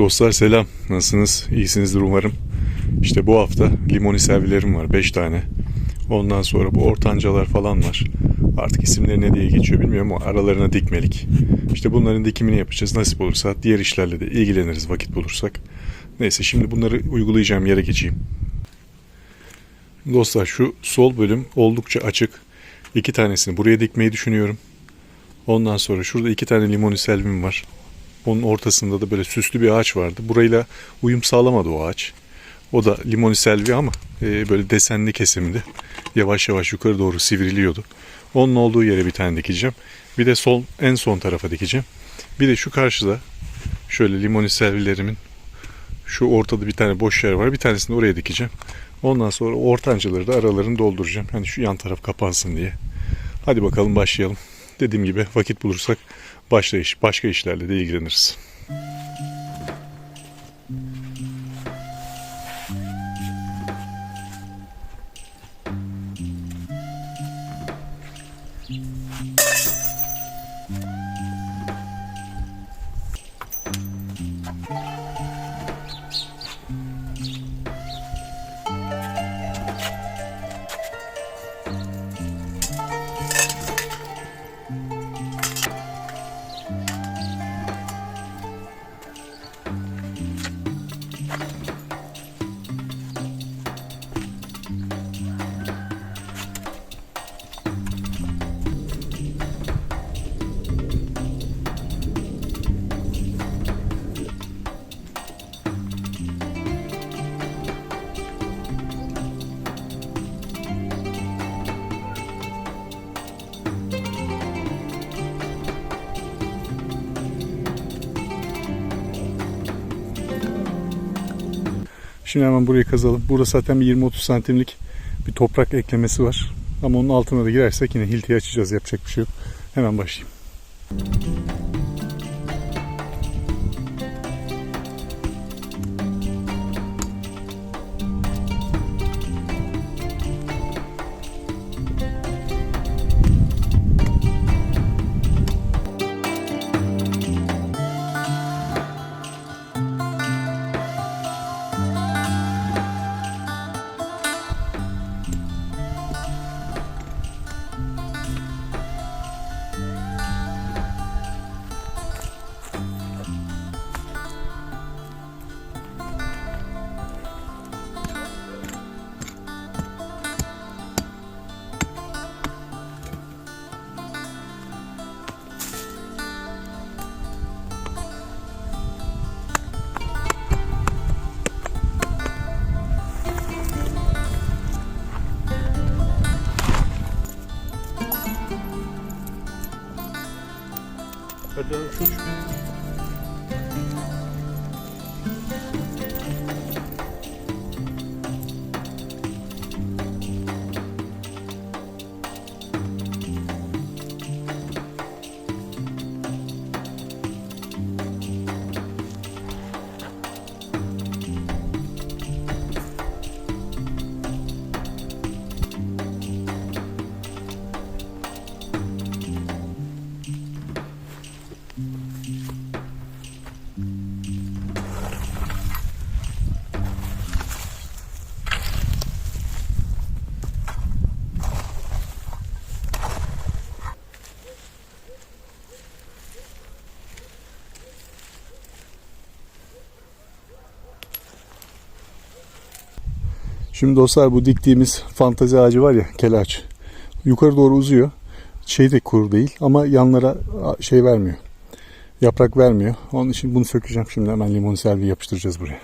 Dostlar selam. Nasılsınız? İyisinizdir umarım. İşte bu hafta limoni servilerim var 5 tane. Ondan sonra bu ortancalar falan var. Artık isimleri ne diye geçiyor bilmiyorum ama aralarına dikmelik. İşte bunların dikimini yapacağız. Nasip olursa diğer işlerle de ilgileniriz vakit bulursak. Neyse şimdi bunları uygulayacağım yere geçeyim. Dostlar şu sol bölüm oldukça açık. İki tanesini buraya dikmeyi düşünüyorum. Ondan sonra şurada iki tane limoni selvim var. Onun ortasında da böyle süslü bir ağaç vardı. Burayla uyum sağlamadı o ağaç. O da limoni selvi ama e, böyle desenli kesimdi. Yavaş yavaş yukarı doğru sivriliyordu. Onun olduğu yere bir tane dikeceğim. Bir de sol en son tarafa dikeceğim. Bir de şu karşıda şöyle limoni selvilerimin şu ortada bir tane boş yer var. Bir tanesini oraya dikeceğim. Ondan sonra ortancıları da aralarını dolduracağım. Hani şu yan taraf kapansın diye. Hadi bakalım başlayalım. Dediğim gibi vakit bulursak başka iş, başka işlerle de ilgileniriz. Şimdi hemen burayı kazalım. Burada zaten bir 20-30 santimlik bir toprak eklemesi var. Ama onun altına da girersek yine hiltiyi açacağız. Yapacak bir şey yok. Hemen başlayayım. Hadi Şimdi dostlar bu diktiğimiz fantazi ağacı var ya kel ağaç. Yukarı doğru uzuyor. Şey de kuru değil ama yanlara şey vermiyor. Yaprak vermiyor. Onun için bunu sökeceğim şimdi hemen limon selvi yapıştıracağız buraya.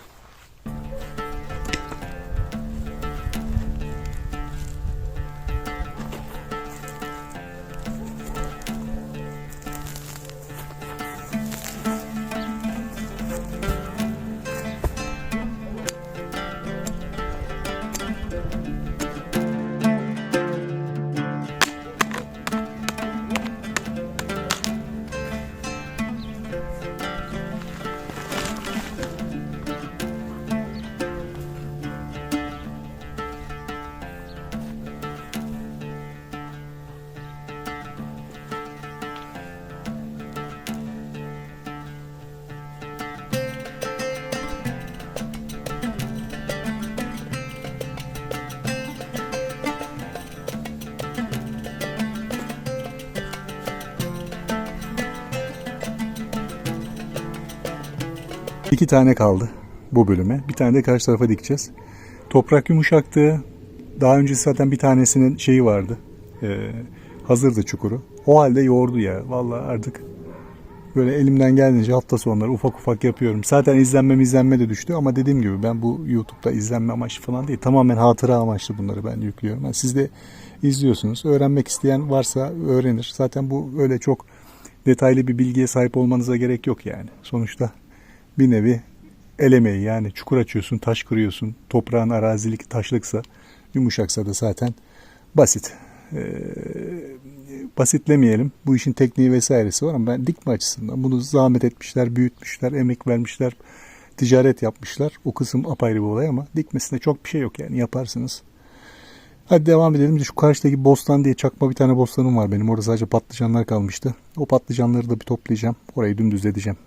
İki tane kaldı bu bölüme. Bir tane de karşı tarafa dikeceğiz. Toprak yumuşaktı. Daha önce zaten bir tanesinin şeyi vardı. Ee, hazırdı çukuru. O halde yoğurdu ya. Vallahi artık böyle elimden geldiğince hafta sonları ufak ufak yapıyorum. Zaten izlenmem izlenme de düştü ama dediğim gibi ben bu YouTube'da izlenme amaçlı falan değil. Tamamen hatıra amaçlı bunları ben yüklüyorum. Yani siz de izliyorsunuz. Öğrenmek isteyen varsa öğrenir. Zaten bu öyle çok detaylı bir bilgiye sahip olmanıza gerek yok yani. Sonuçta bir nevi el yani çukur açıyorsun, taş kırıyorsun. Toprağın arazilik taşlıksa, yumuşaksa da zaten basit. Ee, basitlemeyelim. Bu işin tekniği vesairesi var ama ben dikme açısından bunu zahmet etmişler, büyütmüşler, emek vermişler, ticaret yapmışlar. O kısım apayrı bir olay ama dikmesinde çok bir şey yok yani yaparsınız. Hadi devam edelim. Şu karşıdaki bostan diye çakma bir tane bostanım var benim. Orada sadece patlıcanlar kalmıştı. O patlıcanları da bir toplayacağım. Orayı dümdüz edeceğim.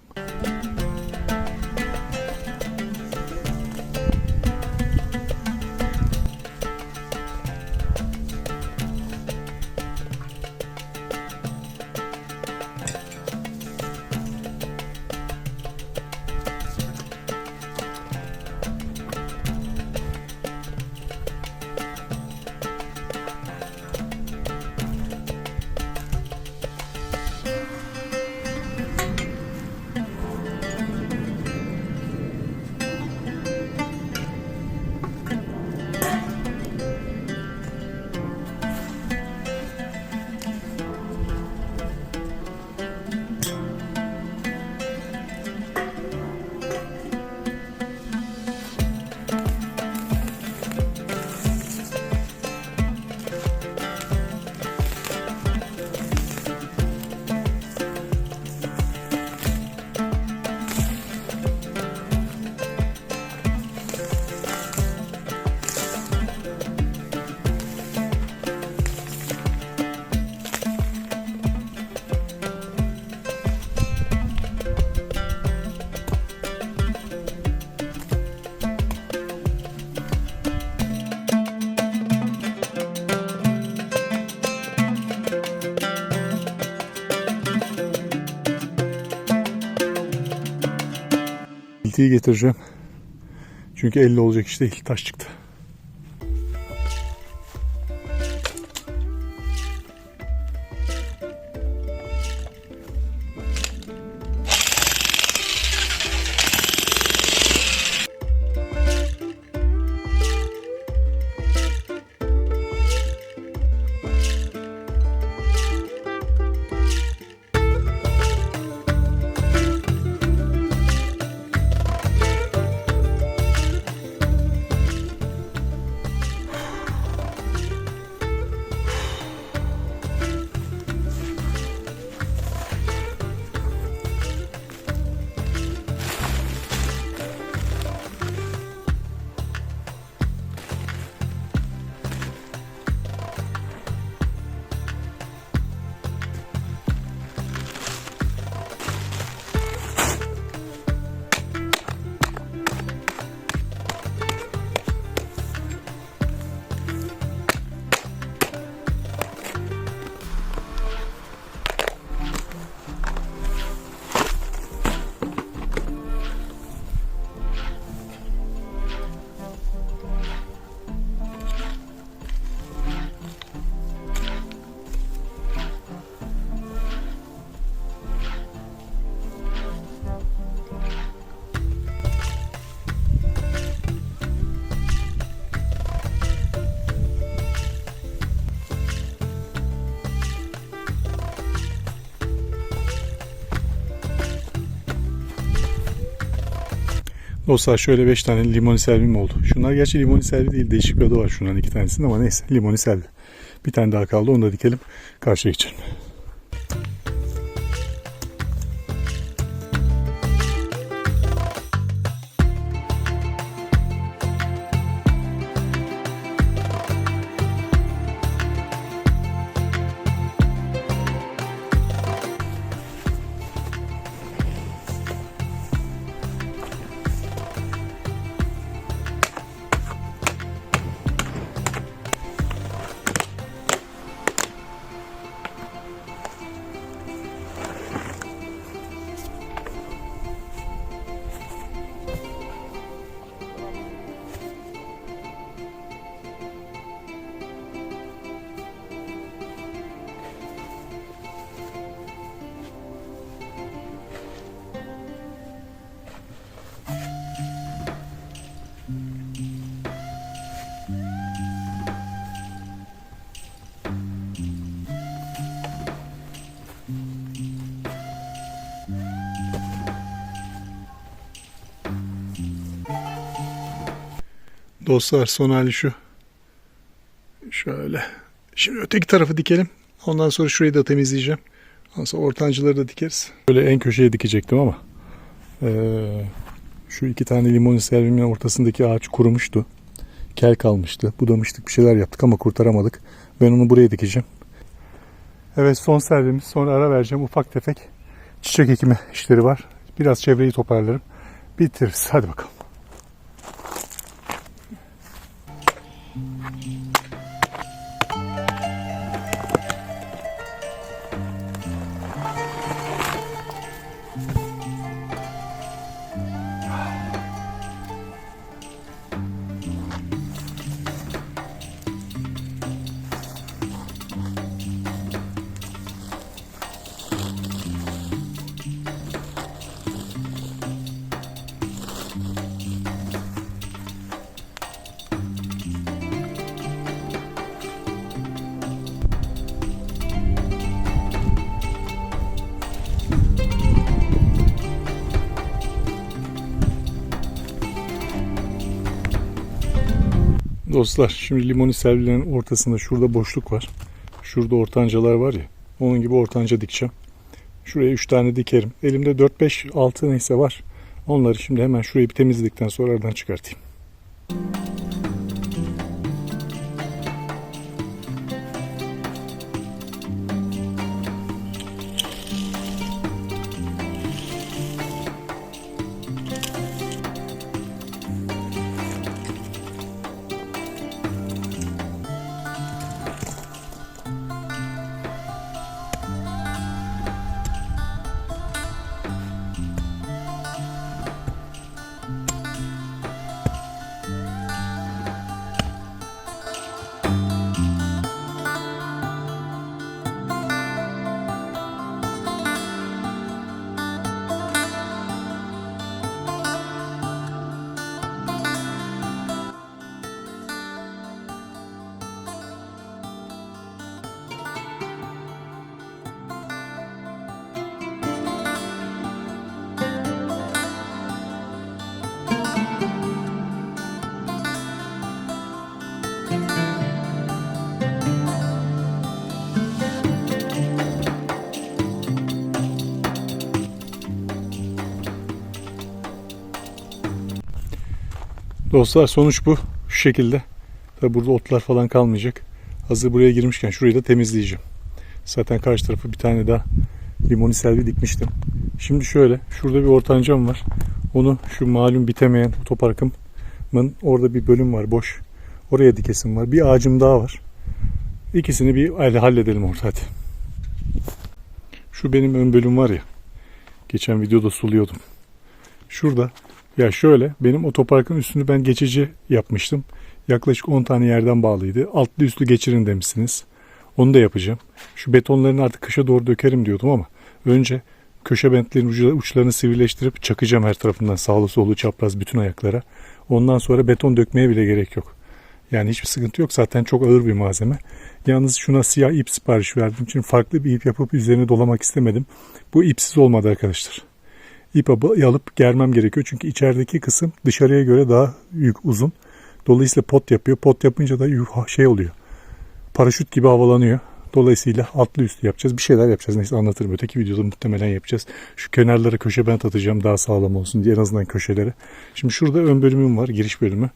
İltiyi getireceğim. Çünkü elle olacak iş değil. Taş çıktı. Dostlar şöyle 5 tane limoni selvim oldu. Şunlar gerçi limoni selvi değil. Değişik bir adı var şunların iki tanesinin ama neyse limoni selvi. Bir tane daha kaldı onu da dikelim. Karşıya geçelim. Dostlar son hali şu. Şöyle. Şimdi öteki tarafı dikelim. Ondan sonra şurayı da temizleyeceğim. Ondan sonra ortancıları da dikeriz. Böyle en köşeye dikecektim ama eee, şu iki tane limon servimin ortasındaki ağaç kurumuştu. Kel kalmıştı. Budamıştık bir şeyler yaptık ama kurtaramadık. Ben onu buraya dikeceğim. Evet son servimiz. Sonra ara vereceğim. Ufak tefek çiçek ekimi işleri var. Biraz çevreyi toparlarım. Bitiririz. Hadi bakalım. Thank you. Dostlar şimdi limoni servilerin ortasında şurada boşluk var. Şurada ortancalar var ya. Onun gibi ortanca dikeceğim. Şuraya 3 tane dikerim. Elimde 4-5 6 neyse var. Onları şimdi hemen şurayı bir temizledikten sonra aradan çıkartayım. Dostlar sonuç bu. Şu şekilde. Tabi burada otlar falan kalmayacak. Hazır buraya girmişken şurayı da temizleyeceğim. Zaten karşı tarafı bir tane daha limoni selvi dikmiştim. Şimdi şöyle. Şurada bir ortancam var. Onu şu malum bitemeyen otoparkımın orada bir bölüm var boş. Oraya dikesim var. Bir ağacım daha var. İkisini bir halledelim orada hadi. Şu benim ön bölüm var ya. Geçen videoda suluyordum. Şurada ya şöyle benim otoparkın üstünü ben geçici yapmıştım. Yaklaşık 10 tane yerden bağlıydı. Altlı üstlü geçirin demişsiniz. Onu da yapacağım. Şu betonlarını artık kışa doğru dökerim diyordum ama önce köşe bentlerin uçlarını sivrileştirip çakacağım her tarafından sağlı solu çapraz bütün ayaklara. Ondan sonra beton dökmeye bile gerek yok. Yani hiçbir sıkıntı yok. Zaten çok ağır bir malzeme. Yalnız şuna siyah ip sipariş verdiğim için farklı bir ip yapıp üzerine dolamak istemedim. Bu ipsiz olmadı arkadaşlar. İp abı- alıp germem gerekiyor. Çünkü içerideki kısım dışarıya göre daha büyük uzun. Dolayısıyla pot yapıyor. Pot yapınca da şey oluyor. Paraşüt gibi havalanıyor. Dolayısıyla altlı üstü yapacağız. Bir şeyler yapacağız. Neyse anlatırım. Öteki videoda muhtemelen yapacağız. Şu kenarlara köşe bent atacağım daha sağlam olsun diye en azından köşelere. Şimdi şurada ön bölümüm var. Giriş bölümü.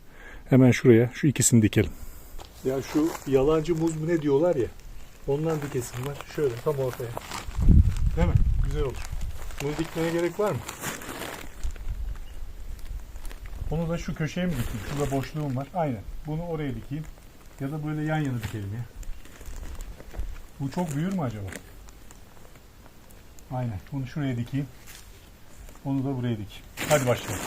Hemen şuraya şu ikisini dikelim. Ya şu yalancı muz mu ne diyorlar ya. Ondan dikesim var. Şöyle tam ortaya. Değil mi? Güzel olur. Bunu dikmeye gerek var mı? Onu da şu köşeye mi dikeyim? Şurada boşluğum var. Aynen. Bunu oraya dikeyim. Ya da böyle yan yana dikelim ya. Bu çok büyür mü acaba? Aynen. Bunu şuraya dikeyim. Onu da buraya dikeyim. Hadi başlayalım.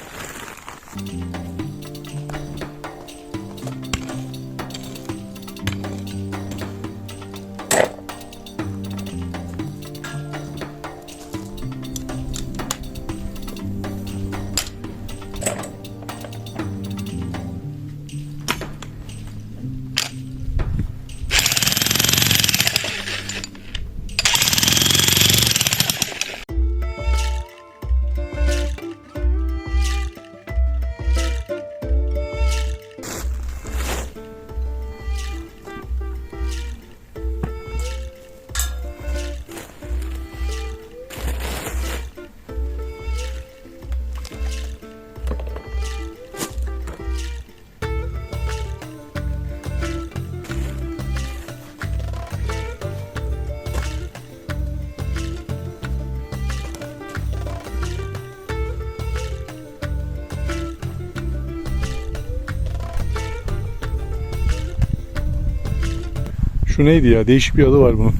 Şu neydi ya? Değişik bir adı var bunun.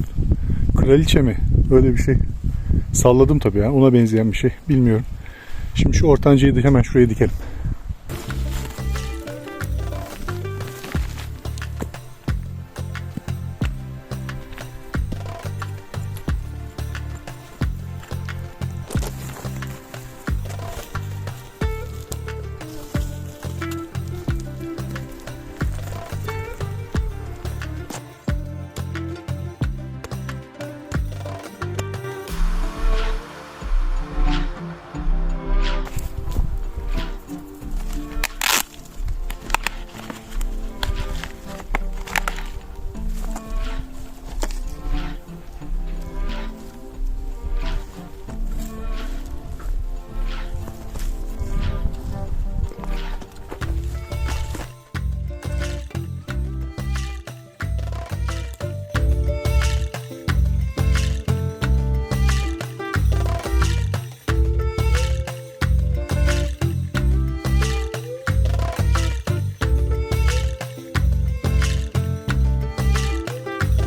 Kraliçe mi? Öyle bir şey. Salladım tabii ya. Ona benzeyen bir şey. Bilmiyorum. Şimdi şu ortancayı da hemen şuraya dikelim.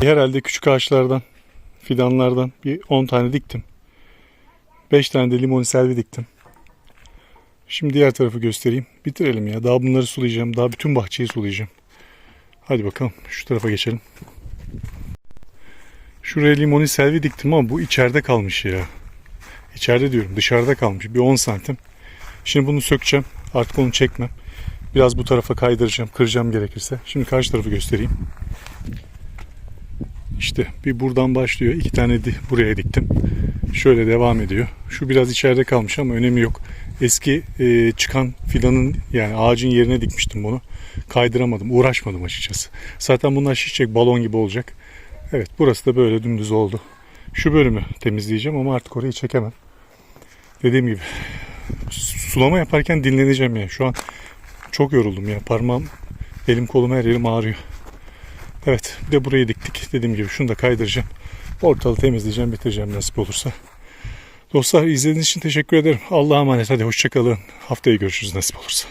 Herhalde küçük ağaçlardan, fidanlardan bir 10 tane diktim. 5 tane de limon selvi diktim. Şimdi diğer tarafı göstereyim. Bitirelim ya. Daha bunları sulayacağım. Daha bütün bahçeyi sulayacağım. Hadi bakalım şu tarafa geçelim. Şuraya limoni selvi diktim ama bu içeride kalmış ya. İçeride diyorum dışarıda kalmış. Bir 10 santim. Şimdi bunu sökeceğim. Artık onu çekmem. Biraz bu tarafa kaydıracağım. Kıracağım gerekirse. Şimdi karşı tarafı göstereyim. İşte bir buradan başlıyor. İki tane de buraya diktim. Şöyle devam ediyor. Şu biraz içeride kalmış ama önemi yok. Eski e, çıkan fidanın yani ağacın yerine dikmiştim bunu. Kaydıramadım. Uğraşmadım açıkçası. Zaten bunlar şişecek balon gibi olacak. Evet burası da böyle dümdüz oldu. Şu bölümü temizleyeceğim ama artık orayı çekemem. Dediğim gibi sulama yaparken dinleneceğim ya. Şu an çok yoruldum ya. Parmağım, elim kolum her yerim ağrıyor. Evet bir de burayı diktik. Dediğim gibi şunu da kaydıracağım. Ortalığı temizleyeceğim bitireceğim nasip olursa. Dostlar izlediğiniz için teşekkür ederim. Allah'a emanet hadi hoşçakalın. Haftaya görüşürüz nasip olursa.